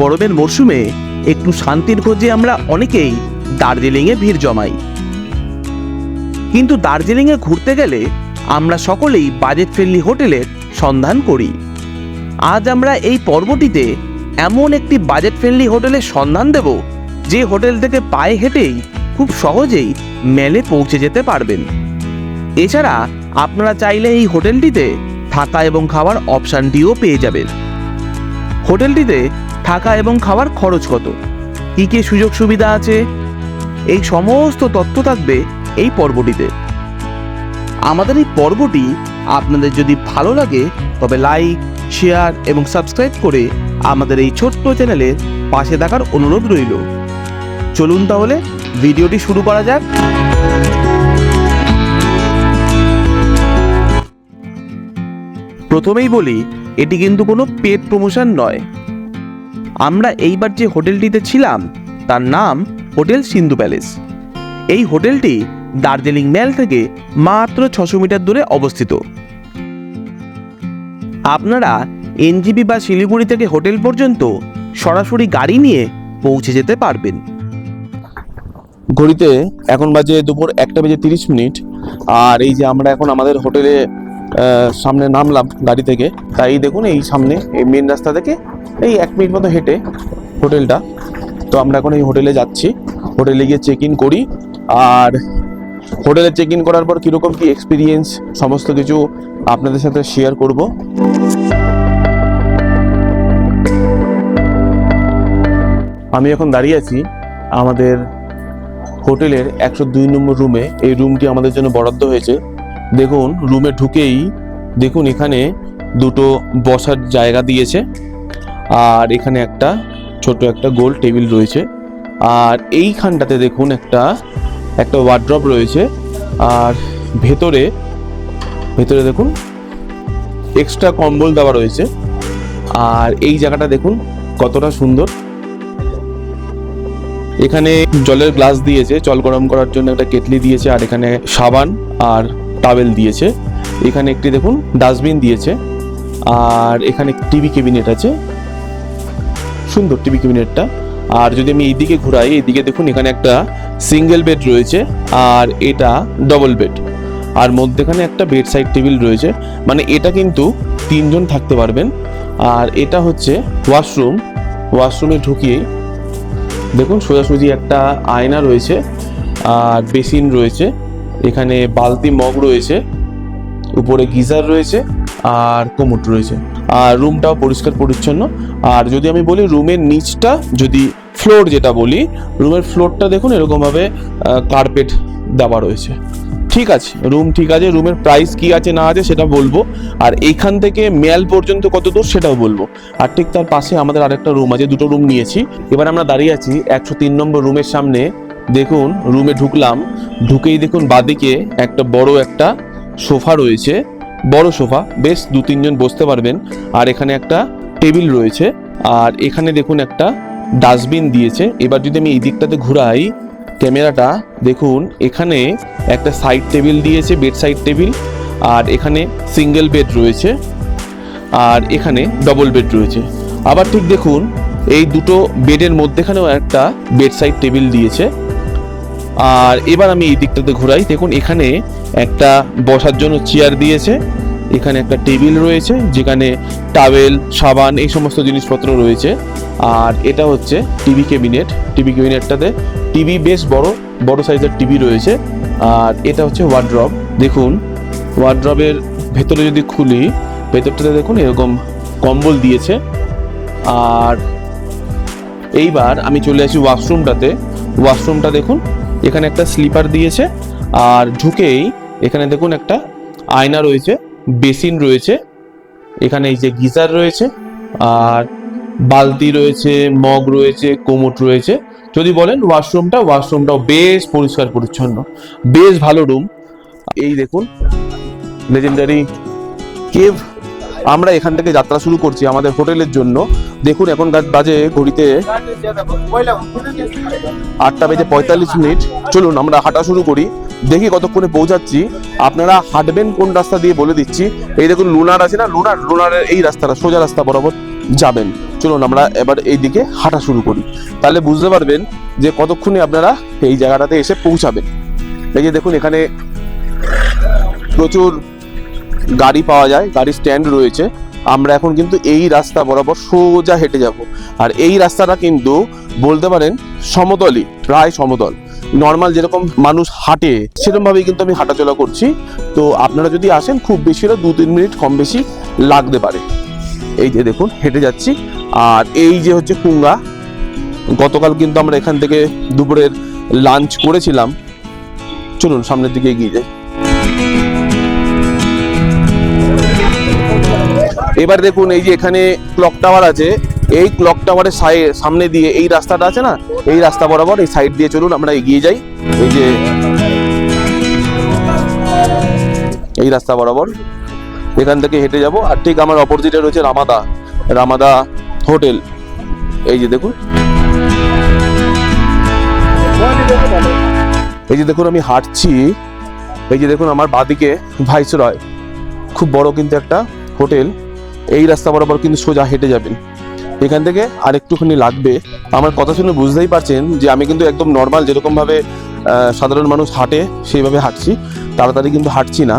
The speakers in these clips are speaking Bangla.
গরমের মরশুমে একটু শান্তির খোঁজে আমরা অনেকেই দার্জিলিংয়ে ভিড় জমাই। কিন্তু দার্জিলিংয়ে ঘুরতে গেলে আমরা সকলেই বাজেট ফ্রেন্ডলি হোটেলের সন্ধান করি। আজ আমরা এই পর্বটিতে এমন একটি বাজেট ফ্রেন্ডলি হোটেলের সন্ধান দেব, যে হোটেল থেকে পায়ে হেঁটেই খুব সহজেই মেলে পৌঁছে যেতে পারবেন। এছাড়া আপনারা চাইলে এই হোটেলটিতে থাকা এবং খাওয়ার অপশানটিও পেয়ে যাবেন। হোটেলটিতে থাকা এবং খাওয়ার খরচ কত? কী কী সুযোগ সুবিধা আছে? এই সমস্ত তথ্য থাকবে এই পর্বটিতে। আমাদের এই পর্বটি আপনাদের যদি ভালো লাগে, তবে লাইক, শেয়ার এবং সাবস্ক্রাইব করে আমাদের এই ছোট্ট চ্যানেলের পাশে থাকার অনুরোধ রইল। চলুন তাহলে ভিডিওটি শুরু করা যাক। প্রথমেই বলি, এটি কিন্তু কোনো পেড প্রমোশন নয়। আমরা এইবার যে হোটেলটিতে ছিলাম, তার নাম হোটেল সিন্ধু প্যালেস। এই হোটেলটি দার্জিলিং মেল থেকে মাত্র ছশো মিটার দূরে অবস্থিত। আপনারা এনজিপি বা শিলিগুড়ি থেকে হোটেল পর্যন্ত সরাসরি গাড়ি নিয়ে পৌঁছে যেতে পারবেন। ঘড়িতে এখন বাজে দুপুর একটা বেজে তিরিশ মিনিট, আর এই যে আমরা এখন আমাদের হোটেলে সামনে নামলাম গাড়ি থেকে। তাই দেখুন এই সামনে, এই মেন রাস্তা থেকে এই এক মিনিট মতো হেঁটে হোটেলটা। তো আমরা এখন এই হোটেলে যাচ্ছি। হোটেলে গিয়ে চেক ইন করি। আর হোটেলে চেক ইন করার পর কীরকম কী এক্সপিরিয়েন্স সমস্ত কিছু আপনাদের সাথে শেয়ার করব। আমি এখন দাঁড়িয়ে আছি আমাদের হোটেলের একশো দুই নম্বর রুমে এই রুমটি আমাদের জন্য বরাদ্দ হয়েছে। দেখুন, রুমে ঢুকেই দেখুন এখানে দুটো বসার জায়গা দিয়েছে, আর এখানে একটা ছোট একটা গোল টেবিল রয়েছে, আর এইখানটাতে দেখুন একটা একটা ওয়ার্ড্রপ রয়েছে, আর ভেতরে ভেতরে দেখুন এক্সট্রা কম্বল দেওয়া রয়েছে, আর এই জায়গাটা দেখুন কতটা সুন্দর। এখানে জলের গ্লাস দিয়েছে, জল গরম করার জন্য একটা কেটলি দিয়েছে, আর এখানে সাবান, আর টাওয়েল দিয়েছে। এখানে একটি দেখুন, ডাস্টবিন দিয়েছে। আর এখানে টিভি ক্যাবিনেট আছে। সুন্দর টিভি ক্যাবিনেটটা। আর যদি আমি এইদিকে ঘুরাই, এইদিকে দেখুন, এখানে একটা সিঙ্গেল বেড রয়েছে। আর এটা ডবল বেড আর মধ্যেখানে একটা বেড সাইড টেবিল রয়েছে। মানে এটা কিন্তু তিনজন থাকতে পারবেন। আর এটা হচ্ছে ওয়াশরুম ওয়াশরুমে ঢুকিয়ে দেখুন, সোজাসুজি একটা আয়না রয়েছে। আর বেসিন রয়েছে। এখানে বালতি মগ রয়েছে, উপরে গিজার রয়েছে আর কোমোট রয়েছে। আর রুমটাও পরিষ্কার পরিচ্ছন্ন। আর যদি আমি বলি রুমের নিচটা, যদি ফ্লোর যেটা বলি, রুমের ফ্লোরটা দেখুন এরকমভাবে কার্পেট দেওয়া রয়েছে। ঠিক আছে, রুম ঠিক আছে, রুমের প্রাইস কি আছে না আছে সেটা বলব। আর এইখান থেকে মেল পর্যন্ত কত দূর সেটাও বলব। আর ঠিক তার পাশে আমাদের আরেকটা রুম আছে, দুটো রুম নিয়েছি। এবার আমরা দাঁড়িয়ে আছি একশো তিন নম্বর রুমের সামনে। দেখুন, রুমে ঢুকলাম, ঢুকেই দেখুন বাদিকে একটা বড় একটা সোফা রয়েছে। বড় সোফা, বেশ দু তিনজন বসতে পারবেন। আর এখানে একটা টেবিল রয়েছে। আর এখানে দেখুন একটা ডাস্টবিন দিয়েছে। এবার যদি আমি এই দিকটাতে ঘুরাই, ক্যামেরাটা, দেখুন, এখানে একটা সাইড টেবিল দিয়েছে, বেড সাইড টেবিল। আর এখানে সিঙ্গেল বেড রয়েছে। আর এখানে ডবল বেড রয়েছে। আবার ঠিক দেখুন, এই দুটো বেডের মধ্যেখানেও একটা বেড সাইড টেবিল দিয়েছে। আর এবার আমি এই দিকটাতে ঘোরাই। দেখুন, এখানে একটা বসার জন্য চেয়ার দিয়েছে, এখানে একটা টেবিল রয়েছে, যেখানে টাওয়েল সাবান এই সমস্ত জিনিসপত্র রয়েছে। আর এটা হচ্ছে টিভি ক্যাবিনেট টিভি ক্যাবিনেটটাতে টিভি বেশ বড় বড় সাইজের টিভি রয়েছে। আর এটা হচ্ছে ওয়ার্ড্রপ দেখুন ওয়ার্ড্রপের ভেতরে যদি খুলি, ভেতরটাতে দেখুন এরকম কম্বল দিয়েছে। আর এইবার আমি চলে আসি ওয়াশরুমটাতে ওয়াশরুমটা দেখুন এখানে একটা স্লিপার দিয়েছে আর ঢুকেই এখানে দেখুন একটা আয়না রয়েছে, বেসিন রয়েছে, এখানে এই যে গিজার রয়েছে আর বালতি রয়েছে, মগ রয়েছে, কোমোট রয়েছে। যদি বলেন ওয়াশরুমটা, ওয়াশরুমটাও বেশ পরিষ্কার পরিচ্ছন্ন, বেশ ভালো রুম। এই দেখুন লেজেন্ডারি কেভ আমরা এখান থেকে যাত্রা শুরু করছি আমাদের হোটেলের জন্য। দেখুন এখন বাজে ঘড়িতে আটটা বেজে পঁয়তাল্লিশ মিনিট। চলুন, আমরা হাঁটা শুরু করি। দেখি কতক্ষণে পৌঁছাচ্ছি। আপনারা হাঁটবেন কোন রাস্তা দিয়ে বলে দিচ্ছি। এই দেখুন, লুনার আছে না? লুনার, লুনারের এই রাস্তাটা, সোজা রাস্তা বরাবর যাবেন। চলুন, আমরা এবার এই দিকে হাঁটা শুরু করি। তাহলে বুঝতে পারবেন যে কতক্ষণে আপনারা এই জায়গাটাতে এসে পৌঁছাবেন। এই যে দেখুন, এখানে প্রচুর গাড়ি পাওয়া যায় গাড়ি স্ট্যান্ড রয়েছে। আমরা এখন কিন্তু এই রাস্তা বরাবর সোজা হেঁটে যাব। আর এই রাস্তাটা কিন্তু বলতে পারেন সমতলই, প্রায় সমতল। নর্মাল যেরকম মানুষ হাঁটে সেরকম ভাবেই কিন্তু আমি হাঁটাচলা করছি। তো আপনারা যদি আসেন, খুব বেশি হলে দু তিন মিনিট কম বেশি লাগতে পারে। এই যে দেখুন, হেঁটে যাচ্ছি। আর এই যে হচ্ছে কুঙ্গা, গতকাল কিন্তু আমরা এখান থেকে দুপুরের লাঞ্চ করেছিলাম। চলুন, সামনের দিকে এগিয়ে যাই। এবার দেখুন, এই যে এখানে ক্লক টাওয়ার আছে, এই ক্লক টাওয়ারের সামনে দিয়ে এই রাস্তাটা আছে না? এই রাস্তা বরাবর এই সাইড দিয়ে চলুন, আমরা এগিয়ে যাই। এই যে এই রাস্তা বরাবর, এখান থেকে হেঁটে যাব। আর ঠিক আমার অপোজিটে রয়েছে রামাদা রামাদা হোটেল। এই যে দেখুন। এই যে দেখুন, আমি হাঁটছি। এই যে দেখুন, আমার বাদিকে ভাইসরয়, খুব বড় কিন্তু একটা হোটেল। এই রাস্তা বরাবর কিন্তু সোজা হেঁটে যাবেন। এখান থেকে আর একটুখানি লাগবে। আমার কথা শুনে বুঝতেই পারছেন যে আমি কিন্তু একদম নর্মাল যেরকম ভাবে সাধারণ মানুষ হাঁটে, সেইভাবে হাঁটছি। তাড়াতাড়ি কিন্তু হাঁটছি না।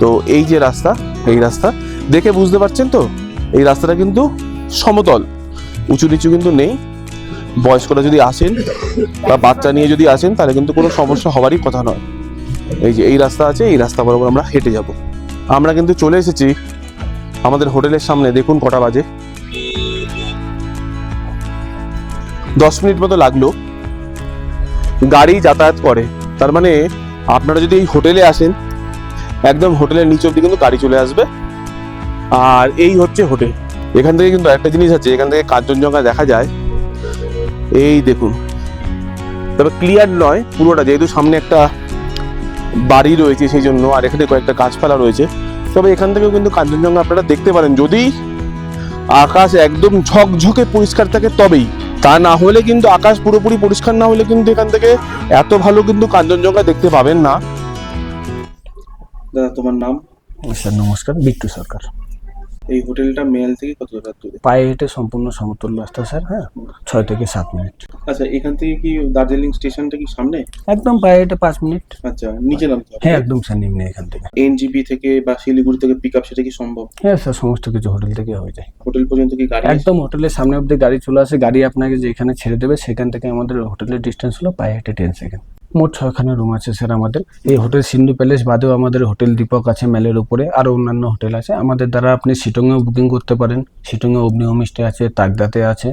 তো এই যে রাস্তা, এই রাস্তা, দেখে বুঝতে পারছেন তো? এই রাস্তাটা কিন্তু সমতল। উঁচু নিচু কিন্তু নেই। বয়স্করা যদি আসেন বা বাচ্চা নিয়ে যদি আসেন, তাহলে কিন্তু কোনো সমস্যা হওয়ারই কথা নয়। এই যে এই রাস্তা আছে, এই রাস্তা বরাবর আমরা হেঁটে যাব। আমরা কিন্তু চলে এসেছি আমাদের হোটেলের সামনে দেখুন কটা বাজে। দশ মিনিট মতো লাগল। গাড়ি যাতায়াত করে। তার মানে আপনারা যদি এই হোটেলে আসেন, একদম হোটেলের নিচ অব্দি কিন্তু গাড়ি চলে আসবে। আর এই হচ্ছে হোটেল। এখান থেকে কিন্তু একটা জিনিস আছে, এখান থেকে কাঞ্চনজঙ্ঘা দেখা যায়। এই দেখুন। তবে ক্লিয়ার নয়, পুরোটা, যেহেতু সামনে একটা বাড়ি রয়েছে সেই জন্য, আর এখানে কয়েকটা গাছপালা রয়েছে। তবে এখান থেকেও কিন্তু কাঞ্চনজঙ্ঘা আপনারা দেখতে পারেন। যদি আকাশ একদম ঝকঝকে পরিষ্কার থাকে তবেই। তা না হলে কিন্তু আকাশ পুরোপুরি পরিষ্কার না হলে কিন্তু এখান থেকে এত ভালো কিন্তু কাঞ্চনজঙ্ঘা দেখতে পাবেন না। দাদা তোমার নাম? স্যার নমস্কার বিট্টু সরকার। এই হোটেলটা মেল থেকে কত দূর? পায়ে হেঁটে সম্পূর্ণ সমতুল্য রাস্তা স্যার হ্যাঁ? ছয় থেকে সাত মিনিট। আচ্ছা এখান থেকে কি দার্জিলিং স্টেশনটা কি সামনে? একদম পায়ে হেঁটে পাঁচ মিনিট। আচ্ছা নিচে নামতে হ্যাঁ একদম স্যার নিম্নে এখান থেকে। এনজিপি থেকে বা শিলিগুড়ি থেকে পিক আপ সেটা কি সম্ভব? হ্যাঁ স্যার সমস্ত কিছু হোটেল থেকে হয়ে যায়। হোটেল পর্যন্ত কি গাড়ি একদম হোটেলের সামনে অব্দি গাড়ি চলে আসে গাড়ি আপনাকে যেখানে ছেড়ে দেবে সেখান থেকে আমাদের হোটেলের ডিস্টেন্স হলো পায়ে হেঁটে টেন সেকেন্ড মোট ছয়খানা রুম আছে স্যার আমাদের। এই হোটেল সিন্ধু প্যালেস বাদেও আমাদের হোটেল দীপক আছে মেলের উপরে আরও অন্যান্য হোটেল আছে। আমাদের দ্বারা আপনি শিটংয়েও বুকিং করতে পারেন। শিটংয়ে অগ্নি হোমস্টে আছে তাকদাতে আছে।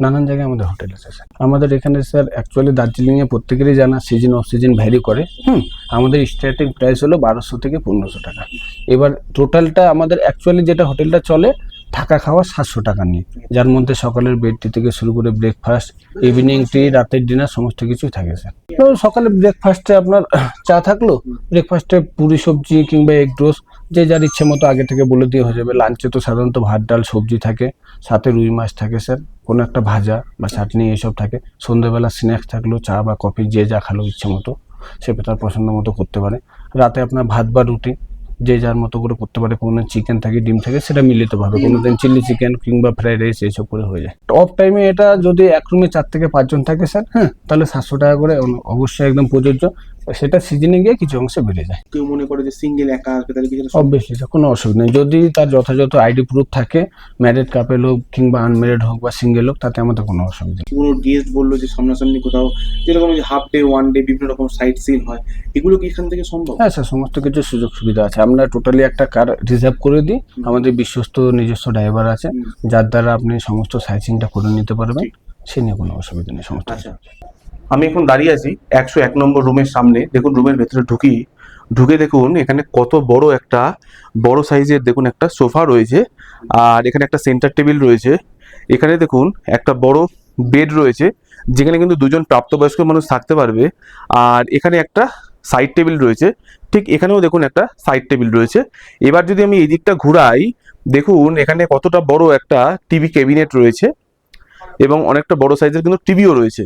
নানান জায়গায় আমাদের হোটেল আছে স্যার আমাদের এখানে স্যার অ্যাকচুয়ালি দার্জিলিংয়ে প্রত্যেকেরই জানা সিজন অফ সিজন ভ্যারি করে। হুম, আমাদের স্টার্টিং প্রাইস হলো বারোশো থেকে পনেরোশো টাকা। এবার টোটালটা আমাদের অ্যাকচুয়ালি যেটা হোটেলটা চলে থাকা খাওয়া সাতশো টাকা নিয়ে। যার মধ্যে সকালের বেডটি থেকে শুরু করে ব্রেকফাস্ট ইভিনিং টি রাতের ডিনার সমস্ত কিছুই থাকে স্যার সকালে ব্রেকফাস্টে আপনার চা থাকল ব্রেকফাস্টে পুরি সবজি কিংবা এগ রোস যে যার ইচ্ছে মতো আগে থেকে বলে দিয়ে হয়ে যাবে। লাঞ্চে তো সাধারণত ভাত, ডাল, সবজি থাকে, সাথে রুই মাছ থাকে স্যার কোনো একটা ভাজা বা চাটনি এসব থাকে। সন্ধ্যেবেলা স্ন্যাক্স থাকল, চা বা কফি যে যা খালো ইচ্ছে মতো, সে তার পছন্দ মতো করতে পারে। রাতে আপনার ভাত বা রুটি যে যার মতো করে করতে পারে কোনো চিকেন থাকে ডিম থাকে সেটা মিলিতভাবে কোনো দিন চিলি চিকেন কিংবা ফ্রাইড রাইস এইসব করে হয়ে যায়। টপ টাইমে এটা যদি এক রুমে চার থেকে পাঁচজন থাকে স্যার হ্যাঁ তাহলে সাতশো টাকা করে অবশ্যই একদম প্রযোজ্য। সেটা সিজনে গিয়ে কিছু অংশে বেড়ে যায়। কেউ মনে করে যে সিঙ্গেল একা আসবে তাহলে কি সেটা অবভিয়াসলি স্যার কোনো অসুবিধা নেই। যদি তার যথাযথ আইডি প্রুফ থাকে ম্যারিড কাপেল হোক কিংবা আনম্যারিড হোক বা সিঙ্গেল হোক তাতে আমাদের কোনো অসুবিধা নেই। কোনো গেস্ট বলল যে সামনাসামনি কোথাও যেরকম যে হাফ ডে ওয়ান ডে বিভিন্ন রকম সাইট সিন হয় এগুলো কি এখান থেকে সম্ভব? হ্যাঁ স্যার সমস্ত কিছু সুযোগ সুবিধা আছে। আমরা টোটালি একটা কার রিজার্ভ করে দিই। আমাদের বিশ্বস্ত নিজস্ব ড্রাইভার আছে। যার দ্বারা আপনি সমস্ত সাইজিংটা করে নিতে পারবেন। সে নিয়ে কোনো অসুবিধা নেই সমস্ত আচ্ছা। আমি এখন দাঁড়িয়ে আছি একশো এক নম্বর রুমের সামনে। দেখুন, রুমের ভেতরে ঢুকি। ঢুকে দেখুন, এখানে কত বড় একটা, বড় সাইজের দেখুন একটা সোফা রয়েছে আর এখানে একটা সেন্টার টেবিল রয়েছে। এখানে দেখুন, একটা বড় বেড রয়েছে, যেখানে কিন্তু দুজন প্রাপ্তবয়স্ক মানুষ থাকতে পারবে আর এখানে একটা সাইড টেবিল রয়েছে। ঠিক এখানেও দেখুন একটা সাইড টেবিল রয়েছে। এবার যদি আমি এই দিকটা ঘুরাই, দেখুন, এখানে কতটা বড় একটা টিভি ক্যাবিনেট রয়েছে এবং অনেকটা বড় সাইজের কিন্তু টিভিও রয়েছে।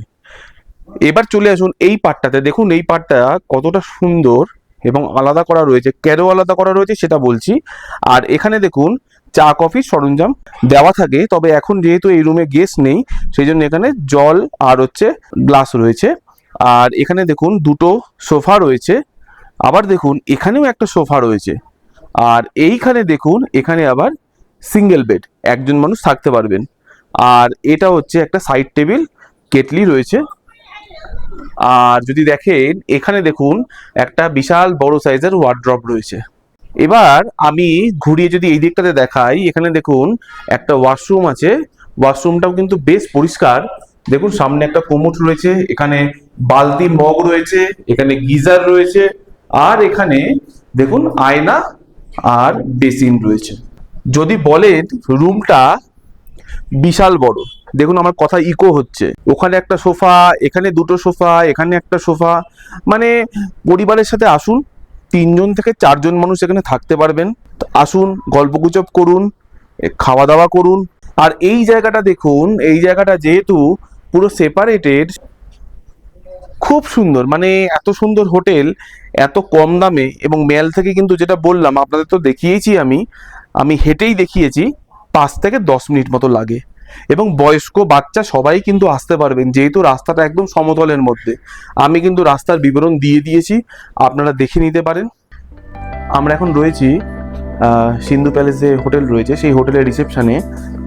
এবার চলে আসুন এই পার্টটাতে দেখুন, এই পার্টটা কতটা সুন্দর এবং আলাদা করা রয়েছে। কেন আলাদা করা রয়েছে সেটা বলছি। আর এখানে দেখুন, চা কফির সরঞ্জাম দেওয়া থাকে। তবে এখন যেহেতু এই রুমে গেস্ট নেই, সেই জন্য এখানে জল আর হচ্ছে গ্লাস রয়েছে। আর এখানে দেখুন, দুটো সোফা রয়েছে। আবার দেখুন, এখানেও একটা সোফা রয়েছে। আর এইখানে দেখুন, এখানে আবার সিঙ্গেল বেড একজন মানুষ থাকতে পারবেন। আর এটা হচ্ছে একটা সাইড টেবিল কেটলি রয়েছে। আর যদি দেখেন, এখানে দেখুন একটা বিশাল বড় সাইজের ওয়ার্ড্রপ রয়েছে। এবার আমি ঘুরিয়ে যদি এই দিকটাতে দেখাই, এখানে দেখুন একটা ওয়াশরুম আছে। ওয়াশরুমটাও কিন্তু বেশ পরিষ্কার। দেখুন, সামনে একটা কোমোট রয়েছে, এখানে বালতি মগ রয়েছে, এখানে গিজার রয়েছে, আর এখানে দেখুন আয়না আর বেসিন রয়েছে। যদি বলেন রুমটা বিশাল বড় দেখুন আমার কথা ইকো হচ্ছে। ওখানে একটা সোফা, এখানে দুটো সোফা, এখানে একটা সোফা। মানে পরিবারের সাথে আসুন, তিনজন থেকে চারজন মানুষ এখানে থাকতে পারবেন। আসুন গল্পগুজব করুন খাওয়া দাওয়া করুন। আর এই জায়গাটা দেখুন, এই জায়গাটা যেহেতু পুরো সেপারেটেড খুব সুন্দর। মানে এত সুন্দর হোটেল, এত কম দামে এবং মেল থেকে কিন্তু যেটা বললাম, আপনাদের তো দেখিয়েছি আমি আমি হেঁটেই দেখিয়েছি, পাঁচ থেকে দশ মিনিট মতো লাগে। এবং বয়স্ক বাচ্চা সবাই কিন্তু আসতে পারবেন, যেহেতু রাস্তাটা একদম সমতলের মধ্যে। আমি কিন্তু রাস্তার বিবরণ দিয়ে দিয়েছি, আপনারা দেখে নিতে পারেন। আমরা এখন রয়েছি সিন্ধু প্যালেস যে হোটেল রয়েছে, সেই হোটেলের রিসেপশনে।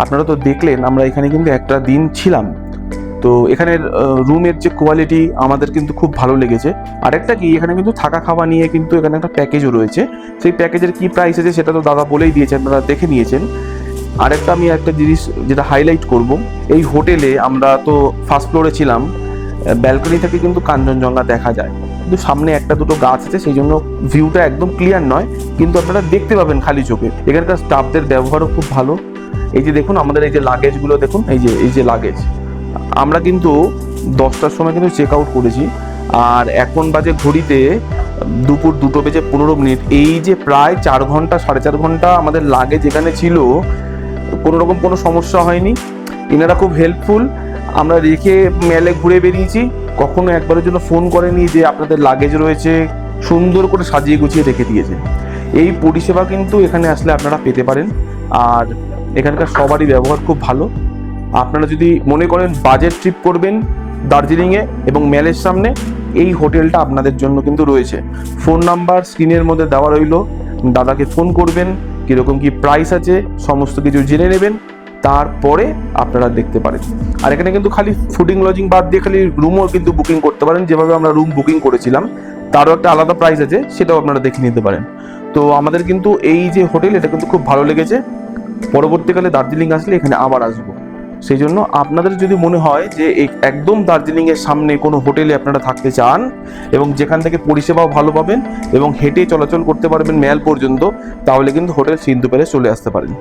আপনারা তো দেখলেন, আমরা এখানে কিন্তু একটা দিন ছিলাম। তো এখানের রুমের যে কোয়ালিটি আমাদের কিন্তু খুব ভালো লেগেছে। আরেকটা কি, এখানে কিন্তু থাকা খাওয়া নিয়ে কিন্তু এখানে একটা প্যাকেজও রয়েছে। সেই প্যাকেজের কি প্রাইস আছে সেটা তো দাদা বলেই দিয়েছেন আপনারা দেখে নিয়েছেন। আরেকটা আমি একটা জিনিস যেটা হাইলাইট করব। এই হোটেলে আমরা তো ফার্স্ট ফ্লোরে ছিলাম ব্যালকনি থেকে কিন্তু কাঞ্চনজঙ্ঘা দেখা যায়। কিন্তু সামনে একটা দুটো গাছ আছে, সেই জন্য ভিউটা একদম ক্লিয়ার নয়, কিন্তু আপনারা দেখতে পাবেন খালি চোখে। এখানকার স্টাফদের ব্যবহারও খুব ভালো। এই যে দেখুন, আমাদের এই যে লাগেজগুলো দেখুন, এই যে এই যে লাগেজ আমরা কিন্তু দশটার সময় কিন্তু চেক আউট করেছি। আর এখন বাজে ঘড়িতে দুপুর দুটো বেজে পনেরো মিনিট। এই যে প্রায় চার ঘণ্টা, সাড়ে চার ঘণ্টা আমাদের লাগেজ এখানে ছিল কোনো রকম কোনো সমস্যা হয়নি। এনারা খুব হেল্পফুল আমরা রেখে মেলে ঘুরে বেরিয়েছি। কখনো একবারের জন্য ফোন করেনি যে আপনাদের লাগেজ রয়েছে। সুন্দর করে সাজিয়ে গুছিয়ে রেখে দিয়েছে। এই পরিষেবা কিন্তু এখানে আসলে আপনারা পেতে পারেন। আর এখানকার সবারই ব্যবহার খুব ভালো। আপনারা যদি মনে করেন বাজেট ট্রিপ করবেন দার্জিলিংয়ে এবং মেলের সামনে, এই হোটেলটা আপনাদের জন্য কিন্তু রয়েছে। ফোন নাম্বার স্ক্রিনের মধ্যে দেওয়া রইল। দাদাকে ফোন করবেন। কীরকম কি প্রাইস আছে, সমস্ত কিছু জেনে নেবেন, তারপরে আপনারা দেখতে পারেন। আর এখানে কিন্তু খালি ফুডিং লজিং বাদ দিয়ে খালি রুমও কিন্তু বুকিং করতে পারেন, যেভাবে আমরা রুম বুকিং করেছিলাম, তারও একটা আলাদা প্রাইস আছে, সেটাও আপনারা দেখে নিতে পারেন। তো আমাদের কিন্তু এই যে হোটেল এটা কিন্তু খুব ভালো লেগেছে। পরবর্তীকালে দার্জিলিং আসলে এখানে আবার আসব। সেই জন্য আপনাদের যদি মনে হয় যে একদম দার্জিলিংয়ের সামনে কোনো হোটেলে আপনারা থাকতে চান এবং যেখান থেকে পরিষেবাও ভালো পাবেন এবং হেঁটে চলাচল করতে পারবেন মেয়াল পর্যন্ত, তাহলে কিন্তু হোটেল সিন্ধু প্যালেস চলে আসতে পারেন।